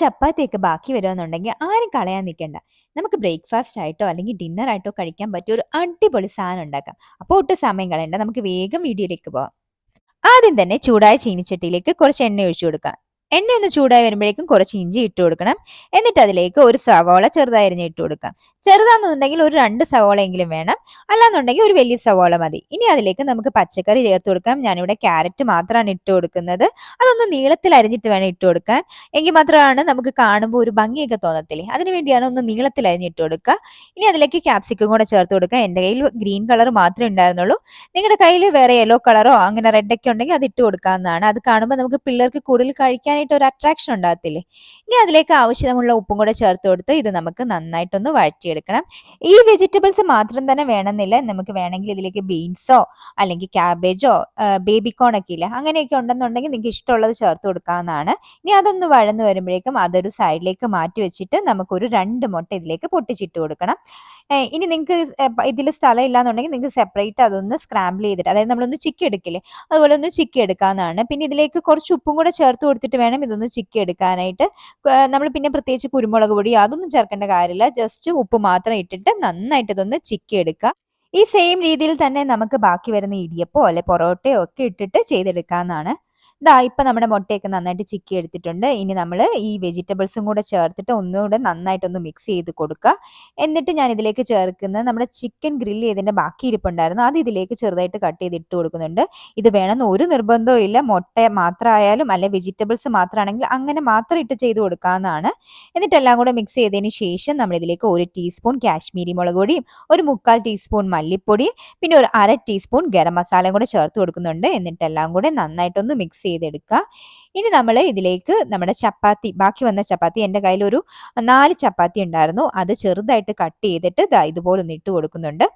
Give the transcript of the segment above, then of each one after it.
ചപ്പാത്തിയൊക്കെ ബാക്കി വരുമെന്നുണ്ടെങ്കിൽ ആരും കളയാൻ നിൽക്കണ്ട. നമുക്ക് ബ്രേക്ക്ഫാസ്റ്റ് ആയിട്ടോ അല്ലെങ്കിൽ ഡിന്നർ ആയിട്ടോ കഴിക്കാൻ പറ്റിയ ഒരു അടിപൊളി സാധനം ഉണ്ടാക്കാം. അപ്പോൾ ഒട്ടും സമയം കളയണ്ട. നമുക്ക് വേഗം വീഡിയോയിലേക്ക് പോവാം. ആദ്യം തന്നെ ചൂടായ ചീനിച്ചട്ടിയിലേക്ക് കുറച്ച് എണ്ണ ഒഴിച്ചു കൊടുക്കാം. എണ്ണ ഒന്ന് ചൂടായി വരുമ്പോഴേക്കും കുറച്ച് ഇഞ്ചി ഇട്ട് കൊടുക്കണം. എന്നിട്ട് അതിലേക്ക് ഒരു സവോള ചെറുതായി അരിഞ്ഞ് ഇട്ട് കൊടുക്കാം. ചെറുതാണെന്നുണ്ടെങ്കിൽ ഒരു രണ്ട് സവോള എങ്കിലും വേണം. അല്ലാന്നുണ്ടെങ്കിൽ ഒരു വലിയ സവോള മതി. ഇനി അതിലേക്ക് നമുക്ക് പച്ചക്കറി ചേർത്ത് കൊടുക്കാം. ഞാനിവിടെ ക്യാരറ്റ് മാത്രമാണ് ഇട്ട് കൊടുക്കുന്നത്. അതൊന്ന് നീളത്തിൽ അരിഞ്ഞിട്ട് വേണം ഇട്ട് കൊടുക്കാൻ. എങ്കിൽ മാത്രമാണ് നമുക്ക് കാണുമ്പോൾ ഒരു ഭംഗിയൊക്കെ തോന്നത്തില്ലേ? അതിന് വേണ്ടിയാണ് ഒന്ന് നീളത്തിൽ അരിഞ്ഞിട്ട് കൊടുക്കുക. ഇനി അതിലേക്ക് ക്യാപ്സിക്കും കൂടെ ചേർത്ത് കൊടുക്കുക. എന്റെ കയ്യിൽ ഗ്രീൻ കളർ മാത്രമേ ഉണ്ടായിരുന്നുള്ളൂ. നിങ്ങളുടെ കയ്യിൽ വേറെ യെല്ലോ കളറോ അങ്ങനെ റെഡൊക്കെ ഉണ്ടെങ്കിൽ അത് ഇട്ട് കൊടുക്കാവുന്നതാണ്. അത് കാണുമ്പോൾ നമുക്ക് പിള്ളേർക്ക് കൂടുതൽ കഴിക്കാനായിട്ട് ഒരു അട്രാക്ഷൻ ഉണ്ടാകത്തില്ലേ? ഇനി അതിലേക്ക് ആവശ്യമുള്ള ഉപ്പും കൂടെ ചേർത്ത് കൊടുത്ത് ഇത് നമുക്ക് നന്നായിട്ടൊന്ന് വഴറ്റിയെടുക്കണം. ഈ വെജിറ്റബിൾസ് മാത്രം തന്നെ വേണമെന്നില്ല. നമുക്ക് വേണമെങ്കിൽ ഇതിലേക്ക് ബീൻസോ അല്ലെങ്കിൽ ക്യാബേജോ ബേബി കോൺ ഒക്കെ ഇല്ല അങ്ങനെയൊക്കെ ഉണ്ടെന്നുണ്ടെങ്കിൽ നിങ്ങൾക്ക് ഇഷ്ടമുള്ളത് ചേർത്ത് കൊടുക്കാവുന്നതാണ്. ഇനി അതൊന്ന് വഴന്ന് വരുമ്പോഴേക്കും അതൊരു സൈഡിലേക്ക് മാറ്റി വെച്ചിട്ട് നമുക്കൊരു രണ്ട് മുട്ട ഇതിലേക്ക് പൊട്ടിച്ചിട്ട് കൊടുക്കണം. ഇനി നിങ്ങൾക്ക് ഇതിൽ സ്ഥലം ഇല്ലാന്നുണ്ടെങ്കിൽ നിങ്ങൾക്ക് സെപ്പറേറ്റ് അതൊന്ന് സ്ക്രാമ്പിൾ ചെയ്തിട്ട് അതായത് നമ്മളൊന്ന് ചിക്കി എടുക്കില്ലേ അതുപോലെ ഒന്ന് ചിക്കി എടുക്കാവുന്നതാണ് പിന്നെ ഇതിലേക്ക് കുറച്ച് ഉപ്പും കൂടെ ചേർത്ത് കൊടുത്തിട്ട് വേണം ഇതൊന്ന് ചിക്കി എടുക്കാനായിട്ട് നമ്മൾ പിന്നെ പ്രത്യേകിച്ച് കുരുമുളക് പൊടി അതൊന്നും ചേർക്കേണ്ട കാര്യമില്ല. ജസ്റ്റ് ഉപ്പ് മാത്രം ഇട്ടിട്ട് നന്നായിട്ട് ഇതൊന്ന് ചിക്കി എടുക്കുക ഈ സെയിം രീതിയിൽ തന്നെ നമുക്ക് ബാക്കി വരുന്ന ഇടിയപ്പോ അല്ലെ പൊറോട്ടയോ ഒക്കെ ഇട്ടിട്ട് ചെയ്തെടുക്കാവുന്നതാണ്. ദാ ഇപ്പം നമ്മുടെ മുട്ടയൊക്കെ നന്നായിട്ട് ചിക്കി എടുത്തിട്ടുണ്ട്. ഇനി നമ്മൾ ഈ വെജിറ്റബിൾസും കൂടെ ചേർത്തിട്ട് ഒന്നുകൂടെ നന്നായിട്ടൊന്ന് മിക്സ് ചെയ്ത് കൊടുക്കുക. എന്നിട്ട് ഞാൻ ഇതിലേക്ക് ചേർക്കുന്നത് നമ്മുടെ ചിക്കൻ ഗ്രില്ല് ചെയ്തതിന്റെ ബാക്കി ഇരിപ്പുണ്ടായിരുന്നു. അത് ഇതിലേക്ക് ചെറുതായിട്ട് കട്ട് ചെയ്ത് ഇട്ട് കൊടുക്കുന്നുണ്ട്. ഇത് വേണമെന്ന് ഒരു നിർബന്ധവും ഇല്ല. മുട്ട മാത്രമായാലും അല്ലെ വെജിറ്റബിൾസ് മാത്രമാണെങ്കിൽ അങ്ങനെ മാത്രം ഇട്ട് ചെയ്ത് കൊടുക്കാവുന്നതാണ്. എന്നിട്ട് എല്ലാം കൂടെ മിക്സ് ചെയ്തതിന് ശേഷം നമ്മൾ ഇതിലേക്ക് ഒരു ടീസ്പൂൺ കാശ്മീരി മുളക് പൊടിയും ഒരു മുക്കാൽ ടീസ്പൂൺ മല്ലിപ്പൊടിയും പിന്നെ ഒരു അര ടീസ്പൂൺ ഗരം മസാലയും കൂടെ ചേർത്ത് കൊടുക്കുന്നുണ്ട്. എന്നിട്ട് എല്ലാം കൂടെ നന്നായിട്ടൊന്ന് മിക്സ് ചെയ്തെടുക്കുക ഇനി നമ്മൾ ഇതിലേക്ക് നമ്മുടെ ചപ്പാത്തി ബാക്കി വന്ന ചപ്പാത്തി എന്റെ കയ്യിൽ ഒരു നാല് ചപ്പാത്തി ഉണ്ടായിരുന്നു. അത് ചെറുതായിട്ട് കട്ട് ചെയ്തിട്ട് ദാ ഇതുപോലെ ഒന്ന് ഇട്ട് കൊടുക്കുന്നുണ്ട്.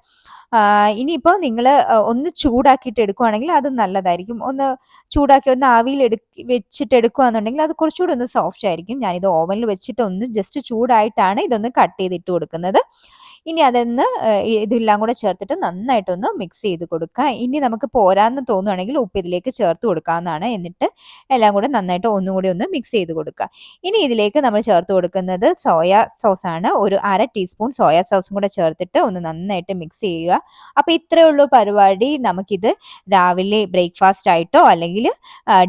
ഇനിയിപ്പോൾ നിങ്ങൾ ഒന്ന് ചൂടാക്കിയിട്ട് എടുക്കുവാണെങ്കിൽ അത് നല്ലതായിരിക്കും. ഒന്ന് ചൂടാക്കി ഒന്ന് ആവിയിൽ എടു വെച്ചിട്ട് എടുക്കുകയാണെന്നുണ്ടെങ്കിൽ അത് കുറച്ചുകൂടി ഒന്ന് സോഫ്റ്റ് ആയിരിക്കും. ഞാനിത് ഓവനിൽ വെച്ചിട്ട് ഒന്ന് ജസ്റ്റ് ചൂടായിട്ടാണ് ഇതൊന്ന് കട്ട് ചെയ്തിട്ട് കൊടുക്കുന്നത്. ഇനി അതൊന്ന് ഇതെല്ലാം കൂടെ ചേർത്തിട്ട് നന്നായിട്ടൊന്ന് മിക്സ് ചെയ്ത് കൊടുക്കുക. ഇനി നമുക്ക് പോരാന്ന് തോന്നുകയാണെങ്കിൽ ഉപ്പ് ഇതിലേക്ക് ചേർത്ത് കൊടുക്കാവുന്നതാണ്. എന്നിട്ട് എല്ലാം കൂടെ നന്നായിട്ട് ഒന്നുകൂടി ഒന്ന് മിക്സ് ചെയ്ത് കൊടുക്കുക. ഇനി ഇതിലേക്ക് നമ്മൾ ചേർത്ത് കൊടുക്കുന്നത് സോയ സോസ് ആണ് ഒരു അര ടീസ്പൂൺ സോയ സോസും കൂടെ ചേർത്തിട്ട് ഒന്ന് നന്നായിട്ട് മിക്സ് ചെയ്യുക. അപ്പോൾ ഇത്രയേ ഉള്ളൂ പരിപാടി. നമുക്കിത് രാവിലെ ബ്രേക്ക്ഫാസ്റ്റ് ആയിട്ടോ അല്ലെങ്കിൽ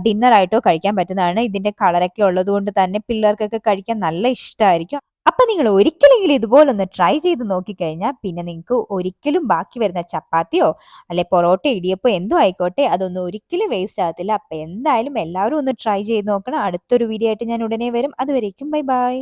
ഡിന്നർ ആയിട്ടോ കഴിക്കാൻ പറ്റുന്നതാണ്. ഇതിന്റെ കളറൊക്കെ ഉള്ളത് കൊണ്ട് തന്നെ പിള്ളേർക്കൊക്കെ കഴിക്കാൻ നല്ല ഇഷ്ടമായിരിക്കും അപ്പൊ നിങ്ങൾ ഒരിക്കലെങ്കിലും ഇതുപോലൊന്ന് ട്രൈ ചെയ്ത് നോക്കിക്കഴിഞ്ഞാൽ പിന്നെ നിങ്ങൾക്ക് ഒരിക്കലും ബാക്കി വരുന്ന ചപ്പാത്തിയോ അല്ലെ പൊറോട്ട ഇടിയപ്പോ എന്തോ ആയിക്കോട്ടെ അതൊന്നും ഒരിക്കലും വേസ്റ്റ് ആകത്തില്ല. അപ്പൊ എന്തായാലും എല്ലാവരും ഒന്ന് ട്രൈ ചെയ്ത് നോക്കണം. അടുത്തൊരു വീഡിയോ ആയിട്ട് ഞാൻ ഉടനെ വരും. അതുവരേക്കും ബൈ ബൈ